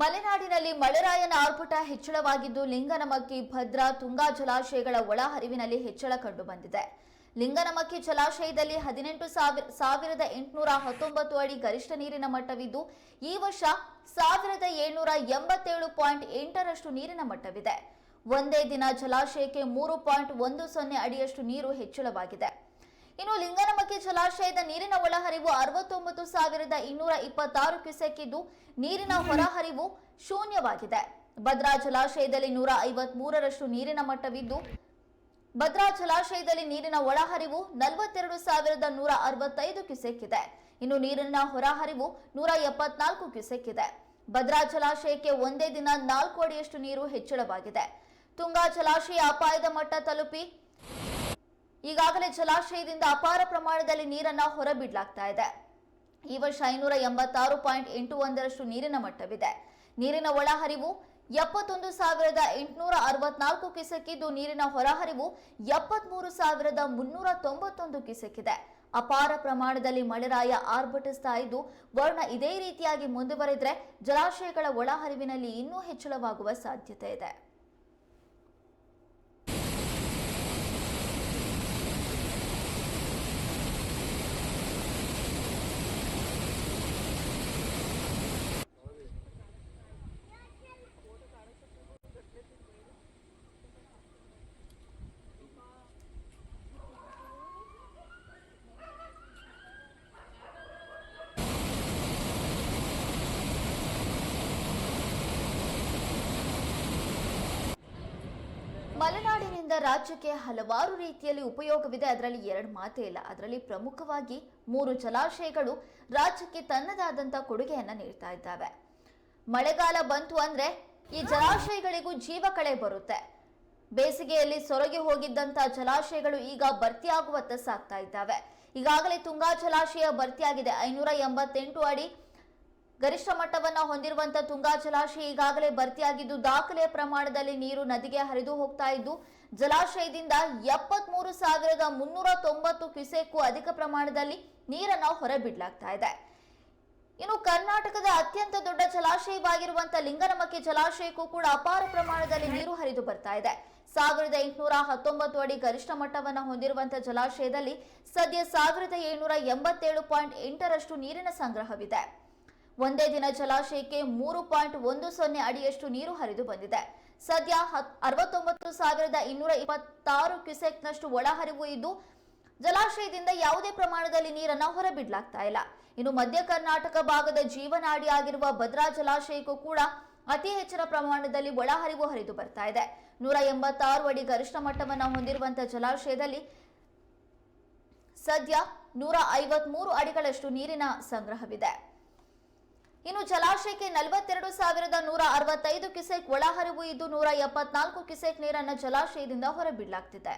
ಮಲೆನಾಡಿನಲ್ಲಿ ಮಳೆರಾಯನ ಆರ್ಭಟ ಹೆಚ್ಚಳವಾಗಿದ್ದು ಲಿಂಗನಮಕ್ಕಿ ಭದ್ರಾ ತುಂಗಾ ಜಲಾಶಯಗಳ ಒಳಹರಿವಿನಲ್ಲಿ ಹೆಚ್ಚಳ ಕಂಡುಬಂದಿದೆ. ಲಿಂಗನಮಕ್ಕಿ ಜಲಾಶಯದಲ್ಲಿ ಹದಿನೆಂಟು ಸಾವಿರ, ಸಾವಿರದ ಎಂಟುನೂರ ಹತ್ತೊಂಬತ್ತು ಅಡಿ ಗರಿಷ್ಠ ನೀರಿನ ಮಟ್ಟವಿದ್ದು, ಈ ವರ್ಷ ಸಾವಿರದ ಏಳ್ನೂರ ಎಂಬತ್ತೇಳು ಪಾಯಿಂಟ್ ಎಂಟರಷ್ಟು ನೀರಿನ ಮಟ್ಟವಿದೆ. ಒಂದೇ ದಿನ ಜಲಾಶಯಕ್ಕೆ ಮೂರು ಪಾಯಿಂಟ್ ಒಂದು ಸೊನ್ನೆ ಅಡಿಯಷ್ಟು ನೀರು ಹೆಚ್ಚಳವಾಗಿದೆ. ಇನ್ನು ಲಿಂಗನಮಕ್ಕಿ ಜಲಾಶಯದ ನೀರಿನ ಒಳಹರಿವು ಅರವತ್ತೊಂಬತ್ತು ಸಾವಿರದ ಇನ್ನೂರ ಇಪ್ಪತ್ತಾರು ಕ್ಯೂಸೆಕ್ ಇದ್ದು ನೀರಿನ ಹೊರಹರಿವು ಶೂನ್ಯವಾಗಿದೆ. ಭದ್ರಾ ಜಲಾಶಯದಲ್ಲಿ ನೂರ ಐವತ್ ಮೂರರಷ್ಟು ನೀರಿನ ಮಟ್ಟವಿದ್ದು, ಭದ್ರಾ ಜಲಾಶಯದಲ್ಲಿ ನೀರಿನ ಒಳಹರಿವು ನಲವತ್ತೆರಡು ಸಾವಿರದ ನೂರ ಅರವತ್ತೈದು ಕ್ಯೂಸೆಕ್ ಇದೆ ಇನ್ನು ನೀರಿನ ಹೊರಹರಿವು ನೂರ ಎಪ್ಪತ್ನಾಲ್ಕು ಕ್ಯೂಸೆಕ್ ಇದೆ ಭದ್ರಾ ಜಲಾಶಯಕ್ಕೆ ಒಂದೇ ದಿನ ನಾಲ್ಕು ಅಡಿಯಷ್ಟು ನೀರು ಹೆಚ್ಚಳವಾಗಿದೆ. ತುಂಗಾ ಜಲಾಶಯ ಅಪಾಯದ ಮಟ್ಟ ತಲುಪಿ ಈಗಾಗಲೇ ಜಲಾಶಯದಿಂದ ಅಪಾರ ಪ್ರಮಾಣದಲ್ಲಿ ನೀರನ್ನ ಹೊರಬಿಡಲಾಗ್ತಾ ಇದೆ. ಈ ವರ್ಷ ಐನೂರ ಎಂಬತ್ತಾರು ಪಾಯಿಂಟ್ ಎಂಟು ಒಂದರಷ್ಟು ನೀರಿನ ಮಟ್ಟವಿದೆ. ನೀರಿನ ಒಳಹರಿವು ಎಪ್ಪತ್ತೊಂದು ಸಾವಿರದ ಎಂಟುನೂರ ಅರವತ್ನಾಲ್ಕು ಕಿಸಕ್ಕಿದ್ದು ನೀರಿನ ಹೊರಹರಿವು ಎಪ್ಪತ್ಮೂರು ಸಾವಿರದ ಮುನ್ನೂರ ತೊಂಬತ್ತೊಂದು ಕಿಸಕ್ಕಿದೆ. ಅಪಾರ ಪ್ರಮಾಣದಲ್ಲಿ ಮಳೆರಾಯ ಆರ್ಭಟಿಸ್ತಾ ಇದ್ದು ವರ್ಣ ಇದೇ ರೀತಿಯಾಗಿ ಮುಂದುವರೆದರೆ ಜಲಾಶಯಗಳ ಒಳಹರಿವಿನಲ್ಲಿ ಇನ್ನೂ ಹೆಚ್ಚಳವಾಗುವ ಸಾಧ್ಯತೆ ಇದೆ. ಮಲೆನಾಡಿನಿಂದ ರಾಜ್ಯಕ್ಕೆ ಹಲವಾರು ರೀತಿಯಲ್ಲಿ ಉಪಯೋಗವಿದೆ. ಅದರಲ್ಲಿ ಎರಡು ಮಾತೇ ಇಲ್ಲ. ಅದರಲ್ಲಿ ಪ್ರಮುಖವಾಗಿ ಮೂರು ಜಲಾಶಯಗಳು ರಾಜ್ಯಕ್ಕೆ ತನ್ನದಾದಂಥ ಕೊಡುಗೆಯನ್ನ ನೀಡ್ತಾ ಇದ್ದಾವೆ. ಮಳೆಗಾಲ ಬಂತು ಅಂದ್ರೆ ಈ ಜಲಾಶಯಗಳಿಗೂ ಜೀವ ಕಳೆ ಬರುತ್ತೆ. ಬೇಸಿಗೆಯಲ್ಲಿ ಸೊರಗಿ ಹೋಗಿದ್ದಂತ ಜಲಾಶಯಗಳು ಈಗ ಭರ್ತಿಯಾಗುವತ್ತ ಸಾಗ್ತಾ ಇದ್ದಾವೆ. ಈಗಾಗಲೇ ತುಂಗಾ ಜಲಾಶಯ ಭರ್ತಿಯಾಗಿದೆ. ಐನೂರ ಎಂಬತ್ತೆಂಟು ಅಡಿ ಗರಿಷ್ಠ ಮಟ್ಟವನ್ನು ಹೊಂದಿರುವಂತಹ ತುಂಗಾ ಜಲಾಶಯ ಈಗಾಗಲೇ ಭರ್ತಿಯಾಗಿದ್ದು, ದಾಖಲೆ ಪ್ರಮಾಣದಲ್ಲಿ ನೀರು ನದಿಗೆ ಹರಿದು ಹೋಗ್ತಾ ಇದ್ದು, ಜಲಾಶಯದಿಂದ ಎಪ್ಪತ್ಮೂರು ಸಾವಿರದ ಮುನ್ನೂರ ತೊಂಬತ್ತು ಕ್ಯುಸೆಕ್ಕೂ ಅಧಿಕ ಪ್ರಮಾಣದಲ್ಲಿ ನೀರನ್ನು ಹೊರಬಿಡಲಾಗ್ತಾ ಇದೆ. ಇನ್ನು ಕರ್ನಾಟಕದ ಅತ್ಯಂತ ದೊಡ್ಡ ಜಲಾಶಯವಾಗಿರುವಂತಹ ಲಿಂಗನಮಕ್ಕಿ ಜಲಾಶಯಕ್ಕೂ ಕೂಡ ಅಪಾರ ಪ್ರಮಾಣದಲ್ಲಿ ನೀರು ಹರಿದು ಬರ್ತಾ ಇದೆ. ಸಾವಿರದ ಎಂಟುನೂರ ಹತ್ತೊಂಬತ್ತು ಅಡಿ ಗರಿಷ್ಠ ಮಟ್ಟವನ್ನು ಹೊಂದಿರುವಂತಹ ಜಲಾಶಯದಲ್ಲಿ ಸದ್ಯ ಸಾವಿರದ ಏಳುನೂರ ಎಂಬತ್ತೇಳು ಪಾಯಿಂಟ್ ಎಂಟರಷ್ಟು ನೀರಿನ ಸಂಗ್ರಹವಿದೆ. ಒಂದೇ ದಿನ ಜಲಾಶಯಕ್ಕೆ ಮೂರು ಪಾಯಿಂಟ್ ಒಂದು ಸೊನ್ನೆ ಅಡಿಯಷ್ಟು ನೀರು ಹರಿದು ಬಂದಿದೆ. ಸದ್ಯ ಅರವತ್ತೊಂಬತ್ತು ಸಾವಿರದ ಇನ್ನೂರ ಇಪ್ಪತ್ತಾರು ಕ್ಯೂಸೆಕ್ನಷ್ಟು ಒಳಹರಿವು ಇದ್ದು, ಜಲಾಶಯದಿಂದ ಯಾವುದೇ ಪ್ರಮಾಣದಲ್ಲಿ ನೀರನ್ನು ಹೊರಬಿಡಲಾಗ್ತಾ ಇಲ್ಲ. ಇನ್ನು ಮಧ್ಯ ಕರ್ನಾಟಕ ಭಾಗದ ಜೀವನಾಡಿ ಆಗಿರುವ ಭದ್ರಾ ಜಲಾಶಯಕ್ಕೂ ಕೂಡ ಅತಿ ಹೆಚ್ಚಿನ ಪ್ರಮಾಣದಲ್ಲಿ ಒಳಹರಿವು ಹರಿದು ಬರ್ತಾ ಇದೆ. ನೂರ ಎಂಬತ್ತಾರು ಅಡಿ ಗರಿಷ್ಠ ಮಟ್ಟವನ್ನು ಹೊಂದಿರುವಂತಹ ಜಲಾಶಯದಲ್ಲಿ ಸದ್ಯ ನೂರ ಐವತ್ಮೂರು ಅಡಿಗಳಷ್ಟು ನೀರಿನ ಸಂಗ್ರಹವಿದೆ. ಇನ್ನು ಜಲಾಶಯಕ್ಕೆ ನಲವತ್ತೆರಡು ಸಾವಿರದ ನೂರ ಅರವತ್ತೈದು ಕ್ಯೂಸೆಕ್ ಒಳಹರಿವು ಇದ್ದು ನೂರ ಎಪ್ಪತ್ನಾಲ್ಕು ಕ್ಯೂಸೆಕ್ ನೀರನ್ನು ಜಲಾಶಯದಿಂದ ಹೊರಬಿಡಲಾಗ್ತಿದೆ.